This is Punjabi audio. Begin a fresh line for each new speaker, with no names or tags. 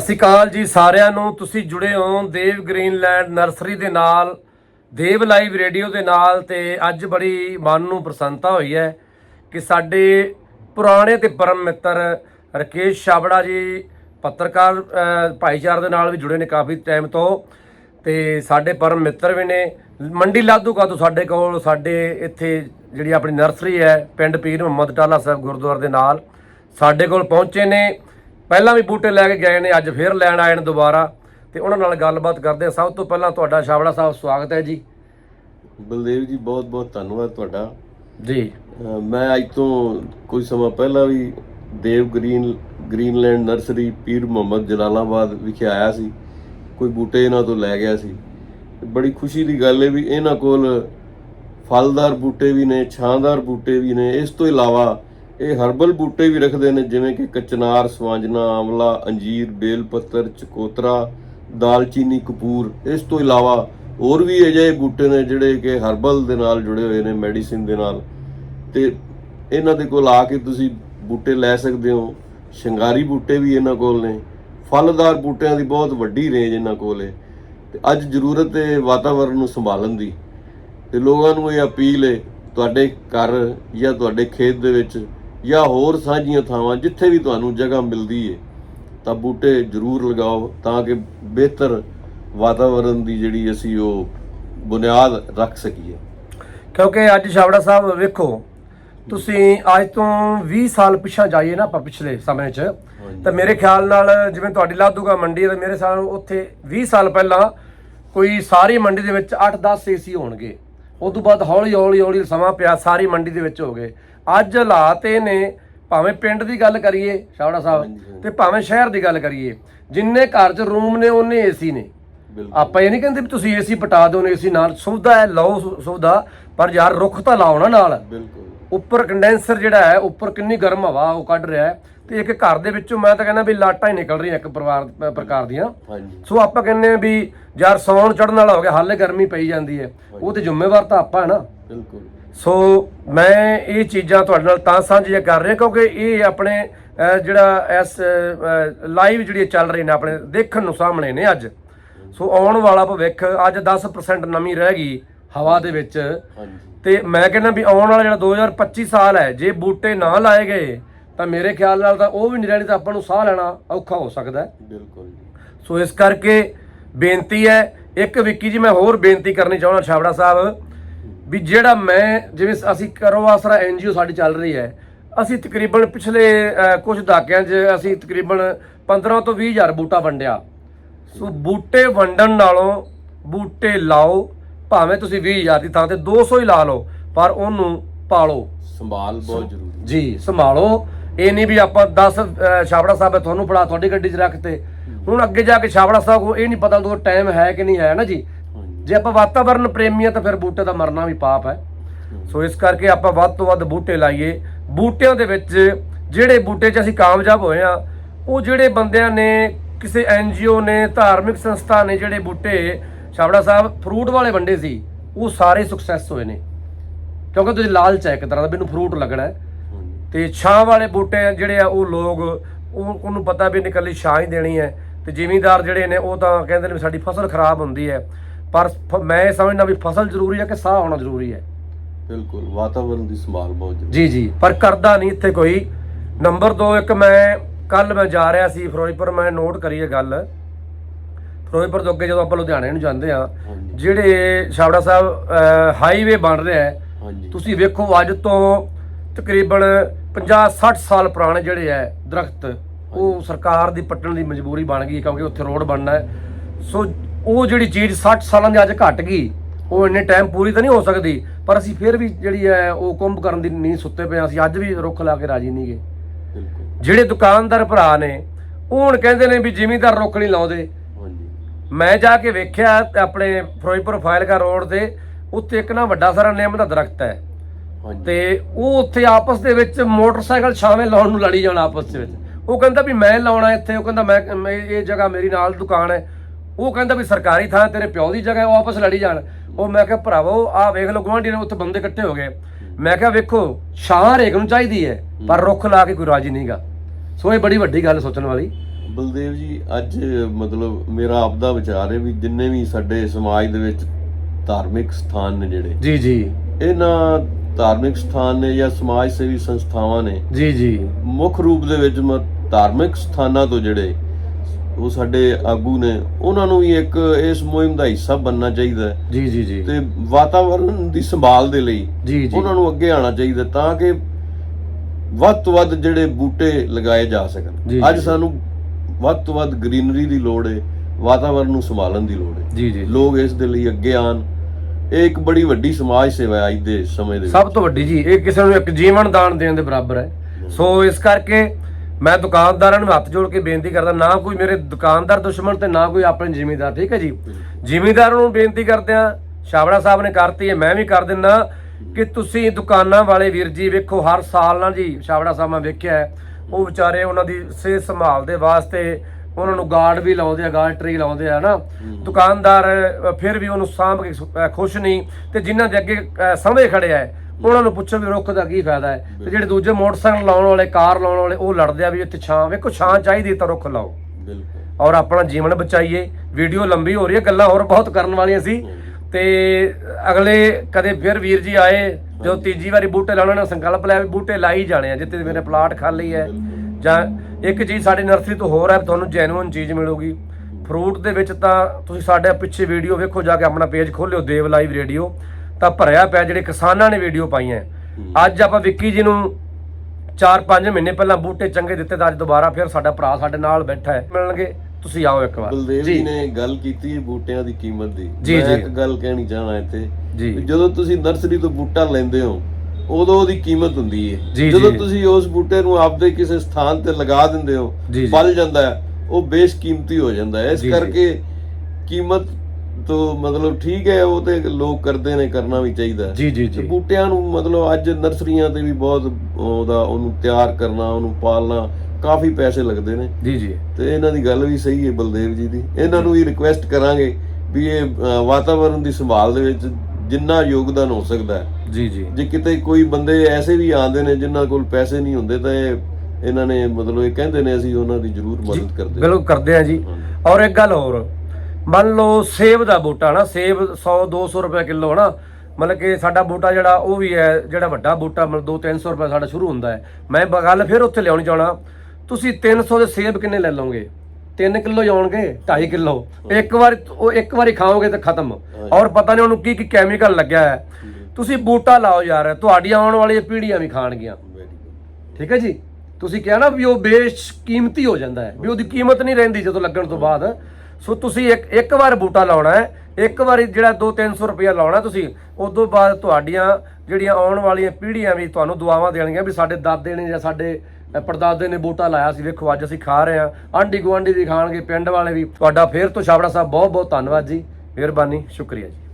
ਸਤਿ ਸ਼੍ਰੀ ਅਕਾਲ ਜੀ ਸਾਰਿਆਂ ਨੂੰ। ਤੁਸੀਂ ਜੁੜੇ ਹੋ ਦੇਵ ਗ੍ਰੀਨਲੈਂਡ ਨਰਸਰੀ ਦੇ ਨਾਲ ਦੇਵ ਲਾਈਵ ਰੇਡੀਓ ਦੇ ਨਾਲ ਤੇ ਅੱਜ ਬੜੀ ਮਨ ਨੂੰ ਪ੍ਰਸੰਨਤਾ ਹੋਈ ਹੈ ਕਿ ਸਾਡੇ ਪੁਰਾਣੇ ਤੇ ਪਰਮ ਮਿੱਤਰ ਰਕੇਸ਼ ਛਾਬੜਾ ਜੀ ਪੱਤਰਕਾਰ ਅਹ, ਭਾਈਚਾਰੇ ਦੇ ਨਾਲ ਵੀ ਜੁੜੇ ਨੇ ਕਾਫੀ ਟਾਈਮ ਤੋਂ ਤੇ ਸਾਡੇ ਪਰਮ ਮਿੱਤਰ ਵੀ ਨੇ। ਮੰਡੀ ਲਾਧੂਕਾ ਤੋਂ ਸਾਡੇ ਕੋਲ ਸਾਡੇ ਇੱਥੇ ਜਿਹੜੀ ਆਪਣੀ ਨਰਸਰੀ ਹੈ ਪਿੰਡ ਪੀਰ ਮੁਹੰਮਦ ਟਾਲਾ ਸਾਹਿਬ ਗੁਰਦੁਆਰੇ ਦੇ ਨਾਲ ਸਾਡੇ ਕੋਲ ਪਹੁੰਚੇ ਨੇ। ਪਹਿਲਾਂ ਵੀ ਬੂਟੇ ਲੈ ਕੇ ਗਏ ਨੇ ਅੱਜ ਫੇਰ ਲੈਣ ਆਏ ਨੇ ਦੁਬਾਰਾ। ਤੇ ਉਹਨਾਂ ਨਾਲ ਗੱਲਬਾਤ ਕਰਦੇ ਹਾਂ। ਸਭ ਤੋਂ ਪਹਿਲਾਂ ਤੁਹਾਡਾ ਛਾਬੜਾ ਸਾਹਿਬ ਸਵਾਗਤ ਹੈ ਜੀ।
ਬਲਦੇਵ ਜੀ ਬਹੁਤ ਬਹੁਤ ਧੰਨਵਾਦ ਤੁਹਾਡਾ।
ਜੀ।
ਮੈਂ ਅੱਜ ਤੋਂ ਕੁਝ ਸਮਾਂ ਪਹਿਲਾਂ ਵੀ Dev green Greenland nursery Pir Muhammad Jalalabad ਵਿਖੇ ਆਇਆ ਸੀ। ਕੋਈ ਬੂਟੇ ਇਹਨਾਂ ਤੋਂ ਲੈ ਗਿਆ ਸੀ। ਬੜੀ ਖੁਸ਼ੀ ਦੀ ਗੱਲ ਹੈ ਵੀ ਇਹਨਾਂ ਕੋਲ ਫਲਦਾਰ ਬੂਟੇ ਵੀ ਨੇ ਛਾਂਦਾਰ ਬੂਟੇ ਵੀ ਨੇ। ਇਸ ਤੋਂ ਇਲਾਵਾ ਇਹ ਹਰਬਲ ਬੂਟੇ ਵੀ ਰੱਖਦੇ ਨੇ, ਜਿਵੇਂ ਕਿ ਕਚਨਾਰ ਸਵਾਂਜਣਾ ਆਮਲਾ ਅੰਜੀਰ, ਬੇਲ ਪੱਤਰ, ਚਕੋਤਰਾ, ਦਾਲਚੀਨੀ, ਕਪੂਰ। ਇਸ ਤੋਂ ਇਲਾਵਾ ਹੋਰ ਵੀ ਅਜਿਹੇ ਬੂਟੇ ਨੇ ਜਿਹੜੇ ਕਿ ਹਰਬਲ ਦੇ ਨਾਲ ਜੁੜੇ ਹੋਏ ਨੇ, ਮੈਡੀਸਿਨ ਦੇ ਨਾਲ। ਤੇ ਇਹਨਾਂ ਦੇ ਕੋਲ ਆ ਕੇ ਤੁਸੀਂ ਬੂਟੇ ਲੈ ਸਕਦੇ ਹੋ। ਸ਼ਿੰਗਾਰੀ ਬੂਟੇ ਵੀ ਇਹਨਾਂ ਕੋਲ ਨੇ। ਫਲਦਾਰ ਬੂਟਿਆਂ ਦੀ ਬਹੁਤ ਵੱਡੀ ਰੇਂਜ ਇਹਨਾਂ ਕੋਲ ਹੈ ਤੇ ਅੱਜ ਜ਼ਰੂਰਤ ਹੈ ਵਾਤਾਵਰਣ ਨੂੰ ਸੰਭਾਲਣ ਦੀ। ਤੇ ਲੋਕਾਂ ਨੂੰ ਇਹ ਅਪੀਲ ਹੈ ਤੁਹਾਡੇ ਘਰ ਜਾਂ ਤੁਹਾਡੇ ਖੇਤ ਦੇ ਵਿੱਚ ਜਾਂ ਹੋਰ ਸਾਂਝੀਆਂ ਥਾਵਾਂ ਜਿੱਥੇ ਵੀ ਤੁਹਾਨੂੰ ਜਗ੍ਹਾ ਮਿਲਦੀ ਹੈ ਤਾਂ ਬੂਟੇ ਜ਼ਰੂਰ ਲਗਾਓ ਤਾਂ ਕਿ ਬਿਹਤਰ ਵਾਤਾਵਰਣ ਦੀ ਜਿਹੜੀ ਅਸੀਂ ਉਹ ਬੁਨਿਆਦ ਰੱਖ ਸਕੀਏ।
ਕਿਉਂਕਿ ਅੱਜ ਛਾਬੜਾ ਸਾਹਿਬ ਵੇਖੋ ਤੁਸੀਂ ਅੱਜ ਤੋਂ 20 ਸਾਲ ਪਿਛਾ ਜਾਈਏ ਨਾ ਆਪਾਂ ਪਿਛਲੇ ਸਮੇਂ 'ਚ ਤਾਂ ਮੇਰੇ ਖਿਆਲ ਨਾਲ ਜਿਵੇਂ ਤੁਹਾਡੀ ਲਾਧੂਗਾ ਮੰਡੀ ਤਾਂ ਮੇਰੇ ਸਾਲ ਉੱਥੇ 20 ਸਾਲ ਪਹਿਲਾਂ ਕੋਈ ਸਾਰੀ ਮੰਡੀ ਦੇ ਵਿੱਚ 8-10 ਏਸੀ ਹੋਣਗੇ। ਉਸ ਤੋਂ ਬਾਅਦ ਹੌਲੀ ਹੌਲੀ ਹੌਲੀ ਸਮਾਂ ਪਿਆ ਸਾਰੀ ਮੰਡੀ ਦੇ ਵਿੱਚ ਹੋ ਗਏ। ਅੱਜ ਹਾਲਾਤ ਇਹ ਨੇ ਭਾਵੇਂ ਪਿੰਡ ਦੀ ਗੱਲ ਕਰੀਏ ਛਾਬੜਾ ਸਾਹਿਬ ਤੇ ਭਾਵੇਂ ਸ਼ਹਿਰ ਦੀ ਗੱਲ ਕਰੀਏ ਜਿੰਨੇ ਘਰ 'ਚ ਰੂਮ ਨੇ ਉਹਨੇ ਏਸੀ ਨੇ। ਆਪਾਂ ਇਹ ਨਹੀਂ ਕਹਿੰਦੇ ਵੀ ਤੁਸੀਂ ਏਸੀ ਪਟਾ ਦਿਓ ਨੇ ਏਸੀ ਨਾਲ ਸੁਵਿਧਾ ਹੈ ਲਓ ਸੁਵਿਧਾ ਪਰ ਯਾਰ ਰੁੱਖ ਤਾਂ ਲਾਓ ਨਾ ਨਾਲ।
ਬਿਲਕੁਲ।
ਉੱਪਰ ਕੰਡੈਂਸਰ ਜਿਹੜਾ ਹੈ ਉੱਪਰ ਕਿੰਨੀ ਗਰਮ ਹਵਾ ਉਹ ਕੱਢ ਰਿਹਾ ਹੈ ਤੇ ਇੱਕ ਘਰ ਦੇ ਵਿੱਚੋਂ ਮੈਂ ਤਾਂ ਕਹਿੰਦਾ ਵੀ ਲਾਟਾਂ ਹੀ ਨਿਕਲ ਰਹੀਆਂ ਇੱਕ ਪਰਿਵਾਰ ਪ੍ਰਕਾਰ ਦੀਆਂ। ਸੋ ਆਪਾਂ ਕਹਿੰਦੇ ਆ ਵੀ ਯਾਰ ਸੌਣ ਚੜਨ ਵਾਲਾ ਹੋ ਗਿਆ ਹਾਲੇ ਗਰਮੀ ਪਈ ਜਾਂਦੀ ਹੈ। ਉਹ ਤੇ ਜ਼ਿੰਮੇਵਾਰ ਤਾਂ ਆਪਾਂ ਹੈ ਨਾ।
ਬਿਲਕੁਲ।
ਸੋ ਮੈਂ ਇਹ ਚੀਜ਼ਾਂ ਤੁਹਾਡੇ ਨਾਲ ਤਾਂ ਸਾਂਝੀਆਂ ਕਰ ਰਿਹਾ ਕਿਉਂਕਿ ਇਹ ਆਪਣੇ ਜਿਹੜਾ ਇਸ ਲਾਈਵ ਜਿਹੜੀ ਚੱਲ ਰਹੀ ਨੇ ਆਪਣੇ ਦੇਖਣ ਨੂੰ ਸਾਹਮਣੇ ਨੇ ਅੱਜ। ਸੋ ਆਉਣ ਵਾਲਾ ਭਵਿੱਖ ਅੱਜ 10% ਨਮੀ ਰਹਿ ਗਈ ਹਵਾ ਦੇ ਵਿੱਚ। ਤੇ ਮੈਂ ਕਹਿੰਦਾ ਵੀ ਆਉਣ ਵਾਲਾ ਜਿਹੜਾ 2025 ਸਾਲ ਹੈ ਜੇ ਬੂਟੇ ਨਾ ਲਾਏ ਗਏ ਤਾਂ ਮੇਰੇ ਖਿਆਲ ਨਾਲ ਤਾਂ ਉਹ ਵੀ ਨਹੀਂ ਰਹਿਣੀ ਤਾਂ ਆਪਾਂ ਨੂੰ ਸਾਹ ਲੈਣਾ ਔਖਾ ਹੋ ਸਕਦਾ ਹੈ।
ਬਿਲਕੁਲ
ਸੋ ਇਸ ਕਰਕੇ ਬੇਨਤੀ ਹੈ ਇੱਕ ਵਿੱਕੀ ਜੀ ਮੈਂ ਹੋਰ ਬੇਨਤੀ ਕਰਨੀ ਚਾਹੁੰਦਾ ਛਾਬੜਾ ਸਾਹਿਬ ਵੀ ਜਿਹੜਾ ਮੈਂ ਜਿਵੇਂ ਅਸੀਂ ਕਰੋ ਆਸਰਾ ਐਨਜੀਓ ਸਾਡੀ ਚੱਲ ਰਹੀ ਹੈ ਅਸੀਂ ਤਕਰੀਬਨ ਪਿਛਲੇ ਕੁਝ ਦਹਾਕਿਆਂ 'ਚ ਅਸੀਂ ਤਕਰੀਬਨ 15 ਤੋਂ 20 ਹਜ਼ਾਰ ਬੂਟਾ ਵੰਡਿਆ। ਸੋ ਬੂਟੇ ਵੰਡਣ ਨਾਲੋਂ ਬੂਟੇ ਲਾਓ ਭਾਵੇਂ ਤੁਸੀਂ 20 ਹਜ਼ਾਰ ਦੀ ਥਾਂ ਤੇ 200 ਹੀ ਲਾ ਲਓ ਪਰ ਉਹਨੂੰ ਪਾਲੋ।
ਸੰਭਾਲ ਬਹੁਤ ਜ਼ਰੂਰੀ
ਜੀ ਸੰਭਾਲੋ। ਇਹ ਨਹੀਂ ਵੀ ਆਪਾਂ 10 ਛਾਬੜਾ ਸਾਹਿਬ ਤੁਹਾਨੂੰ ਫੜਾ ਤੁਹਾਡੀ ਗੱਡੀ 'ਚ ਰੱਖਤੇ ਹੁਣ ਅੱਗੇ ਜਾ ਕੇ ਛਾਬੜਾ ਸਾਹਿਬ ਕੋ ਇਹ ਨਹੀਂ ਪਤਾ ਉਹ ਟਾਈਮ ਹੈ ਕਿ ਨਹੀਂ ਹੈ ਨਾ ਜੀ। ਜੇ ਆਪਾਂ ਵਾਤਾਵਰਨ ਪ੍ਰੇਮੀ ਆ ਤਾਂ ਫਿਰ ਬੂਟੇ ਦਾ ਮਰਨਾ ਵੀ ਪਾਪ ਹੈ। ਸੋ ਇਸ ਕਰਕੇ ਆਪਾਂ ਵੱਧ ਤੋਂ ਵੱਧ ਬੂਟੇ ਲਾਈਏ। ਬੂਟਿਆਂ ਦੇ ਵਿੱਚ ਜਿਹੜੇ ਬੂਟੇ 'ਚ ਅਸੀਂ ਕਾਮਯਾਬ ਹੋਏ ਆ ਉਹ ਜਿਹੜੇ ਬੰਦਿਆਂ ਨੇ ਕਿਸੇ ਐਨਜੀਓ ਨੇ ਧਾਰਮਿਕ ਸੰਸਥਾ ਨੇ ਜਿਹੜੇ ਬੂਟੇ ਛਾਬੜਾ ਸਾਹਿਬ ਫਰੂਟ ਵਾਲੇ ਵੰਡੇ ਸੀ ਉਹ ਸਾਰੇ ਸਕਸੈਸ ਹੋਏ ਨੇ। ਕਿਉਂਕਿ ਤੁਸੀਂ ਲਾਲਚ ਹੈ ਇੱਕ ਤਰ੍ਹਾਂ ਦਾ ਮੈਨੂੰ ਫਰੂਟ ਲੱਗਣਾ ਤੇ ਛਾਂ ਵਾਲੇ ਬੂਟੇ ਜਿਹੜੇ ਆ ਉਹ ਲੋਕ ਉਹ ਉਹਨੂੰ ਪਤਾ ਵੀ ਇਹਨੇ ਇਕੱਲੀ ਛਾਂ ਹੀ ਦੇਣੀ ਹੈ। ਤੇ ਜ਼ਿਮੀਂਦਾਰ ਜਿਹੜੇ ਨੇ ਉਹ ਤਾਂ ਕਹਿੰਦੇ ਨੇ ਸਾਡੀ ਫਸਲ ਖਰਾਬ ਹੁੰਦੀ ਹੈ। ਪਰ ਫ- ਮੈਂ ਇਹ ਸਮਝਦਾ ਵੀ ਫਸਲ ਜ਼ਰੂਰੀ ਹੈ ਕਿ ਸਾਹ ਆਉਣਾ ਜ਼ਰੂਰੀ ਹੈ।
ਬਿਲਕੁਲ ਵਾਤਾਵਰਣ ਦੀ ਸੰਭਾਲ ਬਹੁਤ ਜ਼ਰੂਰੀ
ਜੀ ਜੀ ਪਰ ਕਰਦਾ ਨਹੀਂ ਇੱਥੇ ਕੋਈ। ਨੰਬਰ 2 ਇੱਕ ਮੈਂ ਕੱਲ ਮੈਂ ਜਾ ਰਿਹਾ ਸੀ ਫਿਰੋਜ਼ਪੁਰ ਮੈਂ ਨੋਟ ਕਰੀਏ ਗੱਲ। ਫਿਰੋਜ਼ਪੁਰ ਤੋਂ ਅੱਗੇ ਜਦੋਂ ਆਪਾਂ ਲੁਧਿਆਣੇ ਨੂੰ ਜਾਂਦੇ ਆ
ਹਾਂਜੀ।
ਜਿਹੜੇ ਛਾਬੜਾ ਸਾਹਿਬ ਹਾਈਵੇ ਬਣ ਰਿਹਾ ਹੈ
ਹਾਂਜੀ।
ਤੁਸੀਂ ਵੇਖੋ ਅੱਜ ਤੋਂ ਤਕਰੀਬਨ 50 60 ਸਾਲ ਪੁਰਾਣੇ ਜਿਹੜੇ ਹੈ ਦਰਖਤ ਉਹ ਸਰਕਾਰ ਦੀ ਪੱਟਣ ਦੀ ਮਜਬੂਰੀ ਬਣ ਗਈ ਕਿਉਂਕਿ ਉੱਥੇ ਰੋਡ ਬਣਨਾ ਹੈ। ਸੋ ਉਹ ਜਿਹੜੀ ਚੀਜ਼ 60 ਸਾਲਾਂ ਦੀ ਅੱਜ ਘਟ ਗਈ ਉਹ ਇੰਨੇ ਟਾਈਮ ਪੂਰੀ ਤਾਂ ਨਹੀਂ ਹੋ ਸਕਦੀ। ਪਰ ਅਸੀਂ ਫਿਰ ਵੀ ਜਿਹੜੀ ਹੈ ਉਹ ਕੁੰਭ ਕਰਨ ਦੀ ਨੀਂਦ ਸੁੱਤੇ ਪਏ ਹਾਂ। ਅਸੀਂ ਅੱਜ ਵੀ ਰੁੱਖ ਲਾ ਕੇ ਰਾਜੀ ਨਹੀਂਗੇ
ਬਿਲਕੁਲ।
ਜਿਹੜੇ ਦੁਕਾਨਦਾਰ ਭਰਾ ਨੇ ਉਹ ਹੁਣ ਕਹਿੰਦੇ ਨੇ ਵੀ ਜ਼ਿਮੀਂਦਾਰ ਰੁੱਖ ਨਹੀਂ ਲਾਉਂਦੇ।
ਹਾਂਜੀ।
ਮੈਂ ਜਾ ਕੇ ਵੇਖਿਆ ਤੇ ਆਪਣੇ ਫਿਰੋਜ਼ਪੁਰ ਫਾਇਲਕਾ ਰੋਡ ਤੇ ਉੱਥੇ ਇੱਕ ਨਾ ਵੱਡਾ ਸਾਰਾ ਨਿੰਮ ਦਾ ਦਰਖਤ ਹੈ।
ਹਾਂਜੀ।
ਤੇ ਉਹ ਉੱਥੇ ਆਪਸ ਦੇ ਵਿੱਚ ਮੋਟਰਸਾਈਕਲ ਛਾਵੇਂ ਲਾਉਣ ਨੂੰ ਲੜੀ ਜਾਣ ਆਪਸ ਦੇ ਵਿੱਚ। ਉਹ ਕਹਿੰਦਾ ਵੀ ਮੈਂ ਲਾਉਣਾ ਇੱਥੇ ਉਹ ਕਹਿੰਦਾ ਮੈਂ ਮੈਂ- ਇਹ ਜਗ੍ਹਾ ਮੇਰੀ ਨਾਲ ਦੁਕਾਨ ਹੈ। ਉਹ ਕਹਿੰਦਾ ਵੀ ਸਰਕਾਰੀ ਥਾਂ ਤੇਰੇ ਪਿਓ ਦੀ ਜਗ੍ਹਾ ਉਹ ਆਪਸ ਲੜੀ ਜਾਣ। ਉਹ ਮੈਂ ਕਿਹਾ ਭਰਾਵੋ ਆਹ ਵੇਖ ਲਓ ਗੁਆਂਢੀ ਨੇ ਉੱਥੇ ਬੰਦੇ ਇਕੱਠੇ ਹੋ ਗਏ। ਮੈਂ ਕਿਹਾ ਵੇਖੋ ਛਾਂ ਹਰੇਕ ਨੂੰ ਚਾਹੀਦੀ ਹੈ ਪਰ ਰੁੱਖ ਲਾ ਕੇ ਕੋਈ ਰਾਜੀ ਨਹੀਂਗਾ। ਸੋ ਇਹ ਬੜੀ ਵੱਡੀ ਗੱਲ ਸੋਚਣ ਵਾਲੀ।
ਬਲਦੇਵ ਜੀ ਅੱਜ ਮਤਲਬ ਮੇਰਾ ਆਪਦਾ ਵਿਚਾਰ ਹੈ ਵੀ ਜਿੰਨੇ ਵੀ ਸਾਡੇ ਸਮਾਜ ਦੇ ਵਿੱਚ ਧਾਰਮਿਕ ਸਥਾਨ ਨੇ ਜਿਹੜੇ
ਜੀ ਜੀ।
ਇਹਨਾਂ ਧਾਰਮਿਕ ਸਥਾਨ ਨੇ ਜਾਂ ਸਮਾਜ ਸੇਵੀ ਸੰਸਥਾਵਾਂ ਨੇ
ਜੀ ਜੀ।
ਮੁੱਖ ਰੂਪ ਦੇ ਵਿੱਚ ਧਾਰਮਿਕ ਸਥਾਨਾਂ ਤੋਂ ਜਿਹੜੇ ਉਹ ਸਾਡੇ ਆਗੂ ਨੇ ਉਹਨਾਂ ਨੂੰ ਵੀ ਇੱਕ ਇਸ ਮੁਹਿੰਮ ਦਾ ਹਿੱਸਾ ਬਣਨਾ ਚਾਹੀਦਾ ਹੈ।
ਜੀ ਜੀ ਜੀ।
ਤੇ ਵਾਤਾਵਰਣ ਦੀ ਸੰਭਾਲ ਦੇ ਲਈ
ਜੀ ਜੀ।
ਉਹਨਾਂ ਨੂੰ ਅੱਗੇ ਆਉਣਾ ਚਾਹੀਦਾ ਤਾਂ ਕਿ ਵੱਧ ਤੋਂ ਵੱਧ ਜਿਹੜੇ ਬੂਟੇ ਲਗਾਏ ਜਾ ਸਕਣ। ਅੱਜ। ਸਾਨੂੰ ਵੱਧ ਤੋਂ ਵੱਧ ਗ੍ਰੀਨਰੀ ਦੀ ਲੋੜ ਹੈ ਵਾਤਾਵਰਣ ਨੂੰ ਸੰਭਾਲਣ ਦੀ ਲੋੜ ਹੈ
ਜੀ ਜੀ
ਲੋਕ ਇਸ ਦੇ ਲਈ ਅੱਗੇ ਆਣ ਇਹ ਇੱਕ ਬੜੀ ਵੱਡੀ ਸਮਾਜ ਸੇਵਾ ਹੈ ਅੱਜ ਦੇ ਸਮੇਂ ਦੇ
ਸਭ ਤੋਂ ਵੱਡੀ ਜੀ ਇਹ ਕਿਸੇ ਨੂੰ ਇੱਕ ਜੀਵਨ ਦਾਨ ਦੇਣ ਦੇ ਬਰਾਬਰ ਹੈ। ਸੋ ਇਸ ਕਰਕੇ ਮੈਂ ਦੁਕਾਨਦਾਰਾਂ ਨੂੰ ਹੱਥ ਜੋੜ ਕੇ ਬੇਨਤੀ ਕਰਦਾ ਨਾ ਕੋਈ ਮੇਰੇ ਦੁਕਾਨਦਾਰ ਦੁਸ਼ਮਣ ਤੇ ਨਾ ਕੋਈ ਆਪਣੇ ਜ਼ਿਮੀਂਦਾਰ ਠੀਕ ਹੈ ਜੀ? ਜ਼ਿਮੀਂਦਾਰਾਂ ਨੂੰ ਬੇਨਤੀ ਕਰਦੇ ਆ ਸ਼ਾਵੜਾ ਸਾਹਿਬ ਨੇ ਕਰਤੀ ਹੈ ਮੈਂ ਵੀ ਕਰ ਦਿੰਦਾ ਕਿ ਤੁਸੀਂ ਦੁਕਾਨਾਂ ਵਾਲੇ ਵੀਰ ਜੀ ਵੇਖੋ ਹਰ ਸਾਲ ਨਾ ਜੀ ਸ਼ਾਵੜਾ ਸਾਹਿਬ ਮੈਂ ਵੇਖਿਆ ਉਹ ਵਿਚਾਰੇ ਉਹਨਾਂ ਦੀ ਸਿਹਤ ਸੰਭਾਲ ਦੇ ਵਾਸਤੇ ਉਹਨਾਂ ਨੂੰ ਗਾਰਡ ਵੀ ਲਾਉਂਦੇ ਆ ਗਾਰਡ ਟਰੀ ਲਾਉਂਦੇ ਆ ਨਾ ਦੁਕਾਨਦਾਰ ਫਿਰ ਵੀ ਉਹਨੂੰ ਸਾਂਭ ਕੇ ਖੁਸ਼ ਨਹੀਂ ਤੇ ਜਿਨ੍ਹਾਂ ਦੇ ਅੱਗੇ ਸਾਂਭੇ ਖੜੇ ਆ ਉਹਨਾਂ ਨੂੰ ਪੁੱਛੋ ਵੀ ਰੁੱਖ ਦਾ ਕੀ ਫਾਇਦਾ ਹੈ। ਤੇ ਜਿਹੜੇ ਦੂਜੇ ਮੋਟਰਸਾਈਕਲ ਲਾਉਣ ਵਾਲੇ ਕਾਰ ਲਾਉਣ ਵਾਲੇ ਉਹ ਲੜਦੇ ਆ ਵੀ ਇੱਥੇ ਛਾਂ ਵੇਖੋ ਛਾਂ ਚਾਹੀਦੀ ਤਾਂ ਰੁੱਖ ਲਾਓ।
ਬਿਲਕੁਲ।
ਔਰ ਆਪਣਾ ਜੀਵਨ ਬਚਾਈਏ। ਵੀਡੀਓ ਲੰਬੀ ਹੋ ਰਹੀ ਹੈ ਗੱਲਾਂ ਹੋਰ ਬਹੁਤ ਕਰਨ ਵਾਲੀਆਂ ਸੀ। ਤੇ ਅਗਲੇ ਕਦੇ ਫਿਰ ਵੀਰ ਜੀ ਆਏ ਜੋ ਤੀਜੀ ਵਾਰੀ ਬੂਟੇ ਲਾਉਣ ਨੇ ਸੰਕਲਪ ਲਿਆ ਵੀ ਬੂਟੇ ਲਾਈ ਜਾਣੇ ਆ ਜਿੱਥੇ ਮੇਰੇ ਪਲਾਟ ਖਾਲੀ ਹੈ। ਜਾਂ ਇੱਕ ਚੀਜ਼ ਸਾਡੀ ਨਰਸਰੀ ਤੋਂ ਹੋਰ ਹੈ ਤੁਹਾਨੂੰ ਜੈਨੂਇਨ ਚੀਜ਼ ਮਿਲੂਗੀ। ਫਰੂਟ ਦੇ ਵਿੱਚ ਤਾਂ ਤੁਸੀਂ ਸਾਡੇ ਪਿੱਛੇ ਵੀਡੀਓ ਵੇਖੋ ਜਾ ਕੇ ਆਪਣਾ ਪੇਜ ਖੋਲਿਓ ਦੇਵ ਲਾਈਵ ਰੇਡੀਓ ਤਾਂ ਭਰਿਆ ਪਿਆ ਜਿਹੜੇ ਕਿਸਾਨਾਂ ਨੇ ਵੀਡੀਓ ਪਾਈਆਂ ਅੱਜ ਆਪਾਂ ਵਿੱਕੀ ਜੀ ਨੂੰ 4-5 ਮਹੀਨੇ ਪਹਿਲਾਂ ਬੂਟੇ ਚੰਗੇ ਦਿੱਤੇ ਤਾਂ ਅੱਜ ਦੁਬਾਰਾ ਫਿਰ ਸਾਡਾ ਭਰਾ ਸਾਡੇ ਨਾਲ ਬੈਠਾ ਹੈ। ਮਿਲਣਗੇ ਤੁਸੀਂ ਆਓ ਇੱਕ ਵਾਰ।
ਬਲਦੇਵ ਜੀ ਨੇ ਗੱਲ ਕੀਤੀ ਹੈ ਬੂਟਿਆਂ ਦੀ ਕੀਮਤ ਦੀ। ਮੈਂ। ਇੱਕ ਗੱਲ ਕਹਿਣੀ ਚਾਹਣਾ ਇੱਥੇ। ਜਦੋਂ ਤੁਸੀਂ ਨਰਸਰੀ ਤੋਂ ਬੂਟਾ ਲੈਂਦੇ ਹੋ ਉਦੋਂ ਉਹਦੀ ਕੀਮਤ ਹੁੰਦੀ ਹੈ। ਜਦੋਂ। ਤੁਸੀਂ ਉਸ ਬੂਟੇ ਨੂੰ ਆਪਦੇ ਕਿਸੇ ਸਥਾਨ ਤੇ ਲਗਾ ਦਿੰਦੇ ਹੋ। ਪਲ ਜਾਂਦਾ ਹੈ ਉਹ ਬੇਸ਼ਕੀਮਤੀ ਹੋ ਜਾਂਦਾ ਹੈ। ਇਸ। ਕਰਕੇ ਕੀਮਤ ਤੋਂ ਮਤਲਬ ਠੀਕ ਹੈ ਉਹ ਤੇ ਲੋਕ ਕਰਦੇ ਨੇ ਕਰਨਾ ਵੀ ਚਾਹੀਦਾ।
ਜੀ ਜੀ ਜੀ।
ਬੂਟਿਆਂ ਨੂੰ ਮਤਲਬ ਅੱਜ ਨਰਸਰੀਆਂ ਤੇ ਵੀ ਬਹੁਤ ਉਹਦਾ ਉਹਨੂੰ ਤਿਆਰ ਕਰਨਾ ਉਹਨੂੰ ਪਾਲਣਾ ਕਾਫੀ ਪੈਸੇ ਲੱਗਦੇ ਨੇ।
ਜੀ ਜੀ।
ਤੇ ਇਹਨਾਂ ਦੀ ਗੱਲ ਵੀ ਸਹੀ ਹੈ ਬਲਦੇਵ ਜੀ ਦੀ। ਇਹਨਾਂ ਨੂੰ ਵੀ ਰਿਕੁਐਸਟ ਕਰਾਂਗੇ ਵੀ ਇਹ ਵਾਤਾਵਰਣ ਦੀ ਸੰਭਾਲ ਦੇ ਵਿੱਚ ਜਿੰਨਾ ਯੋਗਦਾਨ ਹੋ ਸਕਦਾ ਹੈ।
ਜੀ ਜੀ।
ਜੇ ਕਿਤੇ ਕੋਈ ਬੰਦੇ ਐਸੇ ਵੀ ਆਉਂਦੇ ਨੇ ਜਿਨ੍ਹਾਂ ਕੋਲ ਪੈਸੇ ਨਹੀਂ ਹੁੰਦੇ ਤਾਂ ਇਹ ਇਹਨਾਂ ਨੇ ਮਤਲਬ ਇਹ ਕਹਿੰਦੇ ਨੇ ਅਸੀਂ ਉਹਨਾਂ ਦੀ ਜ਼ਰੂਰ ਮਦਦ ਕਰਦੇ ਹਾਂ।
ਬਿਲਕੁਲ ਕਰਦੇ ਆ ਜੀ। ਔਰ ਇੱਕ ਗੱਲ ਹੋਰ ਮੰਨ ਲਓ ਸੇਬ ਦਾ ਬੂਟਾ ਨਾ ਸੇਬ 100 200 ਰੁਪਏ ਕਿਲੋ ਨਾ ਮਤਲਬ ਕਿ ਸਾਡਾ ਬੂਟਾ ਜਿਹੜਾ ਉਹ ਵੀ ਹੈ ਜਿਹੜਾ ਵੱਡਾ ਬੂਟਾ ਮਤਲਬ 2 300 ਰੁਪਏ ਸਾਡਾ ਸ਼ੁਰੂ ਹੁੰਦਾ ਹੈ। ਮੈਂ ਗੱਲ ਫਿਰ ਉੱਥੇ ਲਿਆਉਣੀ ਚਾਹਣਾ ਤੁਸੀਂ 300 ਦੇ ਸੇਬ ਕਿੰਨੇ ਲੈ ਲਓਗੇ? 3 ਕਿਲੋ ਜਾਣਗੇ 2.5 ਕਿਲੋ। ਇੱਕ ਵਾਰ ਉਹ ਇੱਕ ਵਾਰੀ ਖਾਓਗੇ ਤਾਂ ਖਤਮ। ਔਰ ਪਤਾ ਨਹੀਂ ਉਹਨੂੰ ਕੀ ਕੀ ਕੈਮੀਕਲ ਲੱਗਿਆ ਹੈ। ਤੁਸੀਂ ਬੂਟਾ ਲਾਓ ਯਾਰ ਤੁਹਾਡੀਆਂ ਆਉਣ ਵਾਲੀਆਂ ਪੀੜ੍ਹੀਆਂ ਵੀ ਖਾਣਗੀਆਂ. ਠੀਕ ਹੈ ਜੀ? ਤੁਸੀਂ ਕਿਹਾ ਨਾ ਵੀ ਉਹ ਬੇਸ਼ ਕੀਮਤੀ ਹੋ ਜਾਂਦਾ ਹੈ ਵੀ ਉਹਦੀ ਕੀਮਤ ਨਹੀਂ ਰਹਿੰਦੀ ਜਦੋਂ ਲੱਗਣ ਤੋਂ ਬਾਅਦ। ਸੋ ਤੁਸੀਂ ਇੱਕ ਇੱਕ ਵਾਰ ਬੂਟਾ ਲਾਉਣਾ ਹੈ। ਇੱਕ ਵਾਰੀ ਜਿਹੜਾ 2-300 ਰੁਪਇਆ ਲਾਉਣਾ ਤੁਸੀਂ ਉਸ ਤੋਂ ਬਾਅਦ ਤੁਹਾਡੀਆਂ ਜਿਹੜੀਆਂ ਆਉਣ ਵਾਲੀਆਂ ਪੀੜ੍ਹੀਆਂ ਵੀ ਤੁਹਾਨੂੰ ਦੁਆਵਾਂ ਦੇਣਗੀਆਂ ਵੀ ਸਾਡੇ ਦਾਦੇ ਨੇ ਜਾਂ ਸਾਡੇ ਅ, ਪੜਦਾਦੇ ਨੇ ਬੂਟਾ ਲਾਇਆ ਸੀ। ਵੇਖੋ ਅੱਜ ਅਸੀਂ ਖਾ ਰਹੇ ਹਾਂ। ਆਂਢੀ ਗੁਆਂਢੀ ਵੀ ਖਾਣਗੇ ਪਿੰਡ ਵਾਲੇ ਵੀ। ਤੁਹਾਡਾ ਫੇਰ ਤੋਂ ਛਾਬੜਾ ਸਾਹਿਬ ਬਹੁਤ ਬਹੁਤ ਧੰਨਵਾਦ ਜੀ। ਮਿਹਰਬਾਨੀ ਸ਼ੁਕਰੀਆ ਜੀ।